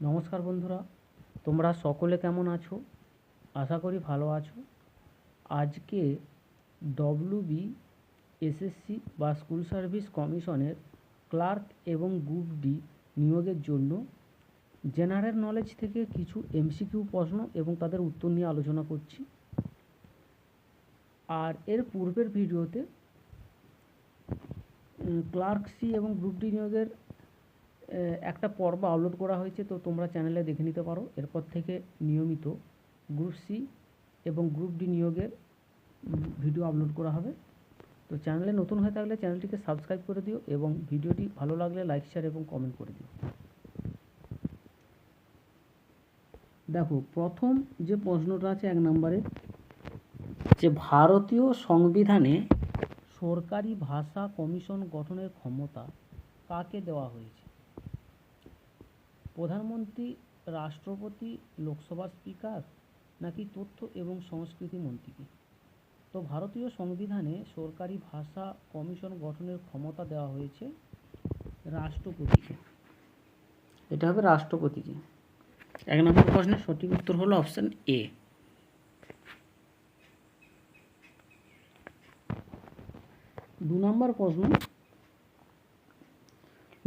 নমস্কার বন্ধুরা, তোমরা সকলে কেমন আছো? আশা করি ভালো আছো। আজকে ডব্লিউ বি এসএসসি বা স্কুল সার্ভিস কমিশনের ক্লার্ক এবং গ্রুপ ডি নিয়োগের জন্য জেনারেল নলেজ থেকে কিছু এমসিকিউ প্রশ্ন এবং তাদের উত্তর নিয়ে আলোচনা করছি। আর এর পূর্বের ভিডিওতে ক্লার্ক সি এবং গ্রুপ ডি নিয়োগের একটা পর্ব আপলোড করা হয়েছে, তো তোমরা চ্যানেলে দেখে নিতে পারো। এরপর থেকে নিয়মিত গ্রুপ সি এবং গ্রুপ ডি নিয়োগের ভিডিও আপলোড করা হবে। তো চ্যানেলে নতুন হয়ে থাকলে চ্যানেলটিকে সাবস্ক্রাইব করে দিও এবং ভিডিওটি ভালো লাগলে লাইক শেয়ার এবং কমেন্ট করে দিও। দেখো, প্রথম যে প্রশ্নটা আছে এক নম্বরে, যে ভারতীয় সংবিধানে সরকারি ভাষা কমিশন গঠনের ক্ষমতা কাকে দেওয়া হয়েছে? প্রধানমন্ত্রী, রাষ্ট্রপতি লোকসভার স্পিকার নাকি তথ্য এবং সংস্কৃতি মন্ত্রীকে? তো ভারতীয় সংবিধানে সরকারি ভাষা কমিশন গঠনের ক্ষমতা দেওয়া হয়েছে রাষ্ট্রপতিকে। এটা হবে রাষ্ট্রপতিকে। এক নম্বর প্রশ্নের সঠিক উত্তর হলো অপশান এ। দু নম্বর প্রশ্ন,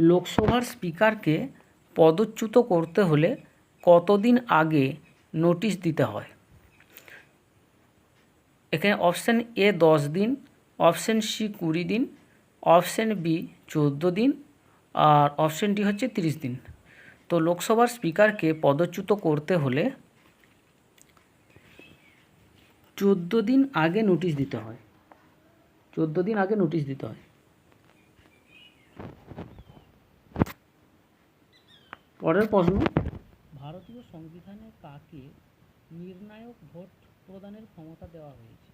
লোকসভার স্পিকারকে পদচ্যুত করতে হলে কতদিন আগে নোটিশ দিতে হয়? এখানে অপশান এ দশ দিন, অপশান সি কুড়ি দিন, অপশান বি চোদ্দ দিন, আর অপশান ডি হচ্ছে তিরিশ দিন। তো লোকসভার স্পিকারকে পদচ্যুত করতে হলে চোদ্দ দিন আগে নোটিশ দিতে হয়। চোদ্দ দিন আগে নোটিশ দিতে হয়। পরের প্রশ্ন। ভারতীয় সংবিধানে কাকে নির্ণায়ক ভোট প্রদানের ক্ষমতা দেওয়া হয়েছে?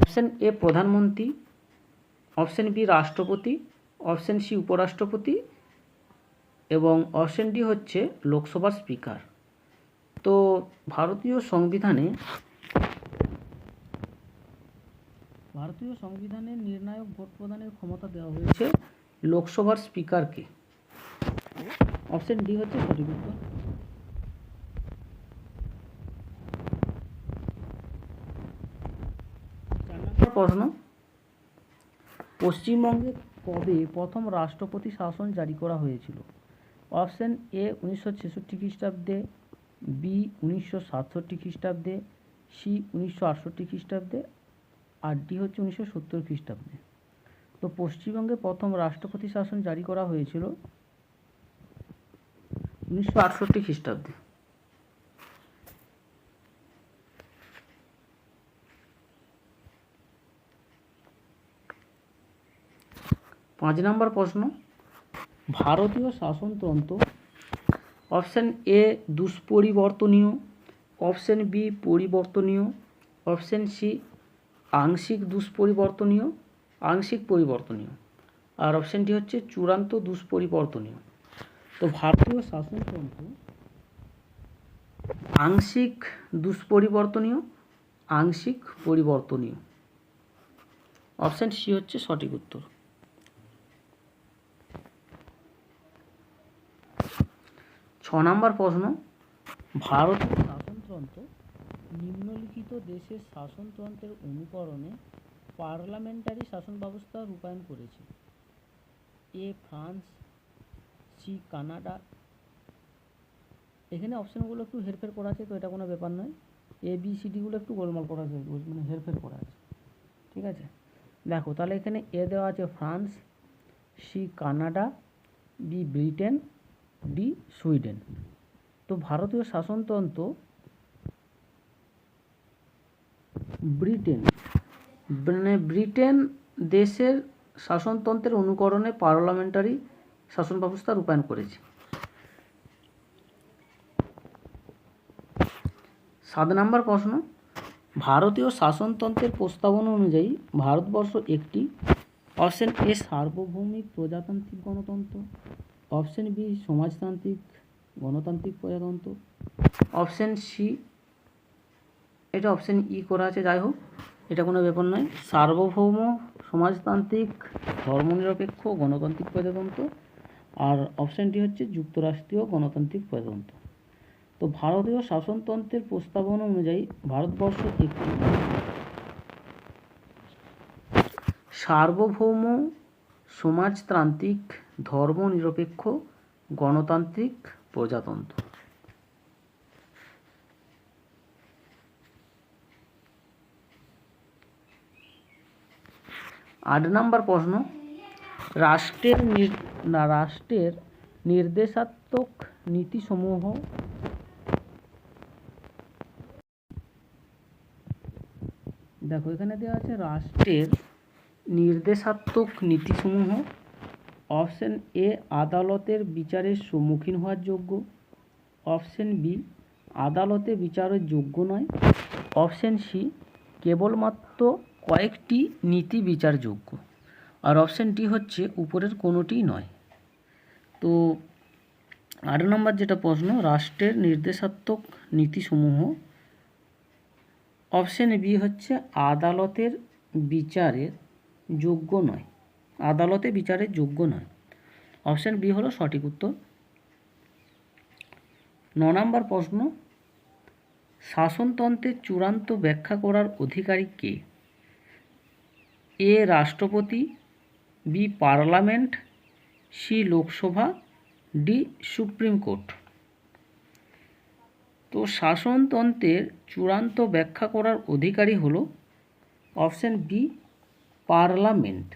অপশন এ প্রধানমন্ত্রী অপশন বি রাষ্ট্রপতি অপশন সি উপরাষ্ট্রপতি এবং অপশন ডি হচ্ছে লোকসভার স্পিকার। তো ভারতীয় সংবিধানে ভারতীয় সংবিধানে নির্ণায়ক ভোট প্রদানের ক্ষমতা দেওয়া হয়েছে লোকসভার স্পিকারকে। অপশন ডি হচ্ছে সঠিক উত্তর প্রশ্ন। পশ্চিমবঙ্গে কবে প্রথম রাষ্ট্রপতি শাসন জারি করা হয়েছিল? অপশন এ উনিশশো ছেষট্টি খ্রিস্টাব্দে, বি উনিশশো সাতষট্টি খ্রিস্টাব্দে, সি উনিশশো আটষট্টি খ্রিস্টাব্দে, আর ডি হচ্ছে উনিশশো সত্তর খ্রিস্টাব্দে। তো পশ্চিমবঙ্গে প্রথম রাষ্ট্রপতি শাসন জারি করা হয়েছিল উনিশশো আটষট্টি খ্রিস্টাব্দে। পাঁচ নম্বর প্রশ্ন। ভারতীয় শাসনতন্ত্র অপশান এ দুষ্পরিবর্তনীয়, অপশান বি পরিবর্তনীয়, অপশান সি আংশিক দুষ্পরিবর্তনীয়, আংশিক পরিবর্তনীয়। আর অপশানটি হচ্ছে চূড়ান্ত দুষ্পরিবর্তনীয়। তো ভারতীয় শাসনতন্ত্র আংশিক দুষ্পরিবর্তনীয়, আংশিক পরিবর্তনীয়। অপশান সি হচ্ছে সঠিক উত্তর। ছ নম্বর প্রশ্ন, ভারতীয় শাসনতন্ত্র নিম্নলিখিত দেশের শাসনতন্ত্রের অনুকরণে পার্লামেন্টারি শাসন ব্যবস্থা রূপায়ণ করেছে। A, France C Canada. এখানে অপশানগুলো একটু হেরফের করা আছে, তো এটা কোনো ব্যাপার নয়। এ বি সি ডিগুলো একটু গোলমাল করা আছে মানে হেরফের করা আছে। ঠিক আছে? দেখো, তাহলে এখানে এ দেওয়া আছে France C Canada B Britain D Sweden. তো ভারতীয় শাসনতন্ত্র ব্রিটেন মানে ব্রিটেন দেশের শাসনতন্ত্রের অনুকরণে পার্লামেন্টারি শাসন ব্যবস্থা রূপায়ণ করেছে। সাত নম্বর প্রশ্ন, ভারতীয় শাসনতন্ত্রের প্রস্তাবনা অনুযায়ী ভারতবর্ষ একটি অপশন এ সার্বভৌমিক প্রজাতান্ত্রিক গণতন্ত্র, অপশন বি সমাজতান্ত্রিক গণতান্ত্রিক প্রজাতন্ত্র, অপশন সি, এটা অপশন ই করা আছে, যাই হোক, এটা কোনো ব্যাপার নয়, সার্বভৌম সমাজতান্ত্রিক ধর্মনিরপেক্ষ গণতান্ত্রিক প্রজাতন্ত্র আর অপশান ডি হচ্ছে যুক্তরাষ্ট্রীয় গণতান্ত্রিক প্রজাতন্ত্র তো ভারতীয় শাসনতন্ত্রের প্রস্তাবনা অনুযায়ী ভারতবর্ষ একটি সার্বভৌম, সমাজতান্ত্রিক, ধর্মনিরপেক্ষ, গণতান্ত্রিক প্রজাতন্ত্র। আট নম্বর প্রশ্ন, রাষ্ট্রের না রাষ্ট্রের নির্দেশাত্মক নীতিসমূহ? দেখো, এখানে দেওয়া আছে রাষ্ট্রের নির্দেশাত্মক নীতিসমূহ। অপশন এ, আদালতের বিচারের সম্মুখীন হওয়ার যোগ্য। অপশন বি, আদালতে বিচারের যোগ্য নয়। অপশন সি, কেবলমাত্র কয়েকটি নীতি বিচারযোগ্য। আর অপশন ডি হচ্ছে, উপরের কোনোটিই নয়। তো আট নম্বর যেটা প্রশ্ন, রাষ্ট্রের নির্দেশাত্মক নীতিসমূহ। অপশন বি হচ্ছে, আদালতের বিচারের যোগ্য নয়। আদালতে বিচারের যোগ্য নয়। অপশন বি হলো সঠিক উত্তর। ন নম্বর প্রশ্ন শাসনতন্ত্রের চূড়ান্ত ব্যাখ্যা করার অধিকারী কে? এ রাষ্ট্রপতি, B parliament C Lok Sabha, D supreme court. তো শাসনতন্ত্রের চূড়ান্ত ব্যাখ্যা করার অধিকারী হলো অপশন বি, পার্লামেন্ট।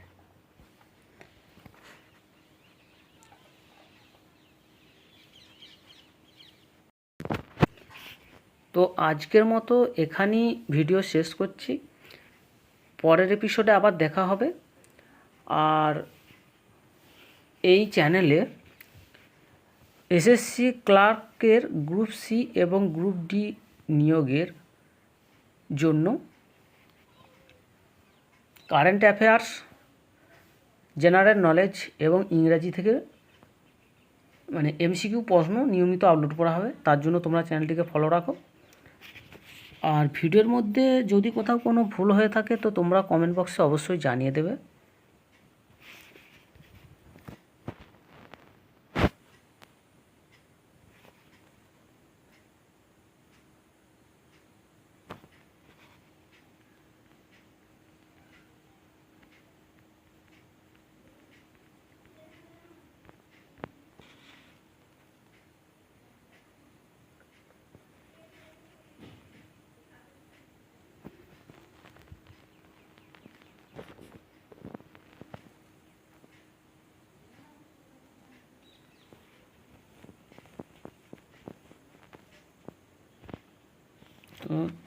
তো আজকের মতো এখানেই ভিডিও শেষ করছি। পরের এপিসোডে আবার দেখা হবে। আর এই চ্যানেলে এসএসসি ক্লার্কের গ্রুপ সি এবং গ্রুপ ডি নিয়োগের জন্য কারেন্ট অ্যাফেয়ার্স, জেনারেল নলেজ এবং ইংরাজি থেকে মানে এমসিকিউ প্রশ্ন নিয়মিত আপলোড করা হবে। তার জন্য তোমরা চ্যানেলটিকে ফলো রাখো। আর ভিডিওর মধ্যে যদি কোথাও কোনো ভুল হয়ে থাকে, তো তোমরা কমেন্ট বক্সে অবশ্যই জানিয়ে দেবে। তো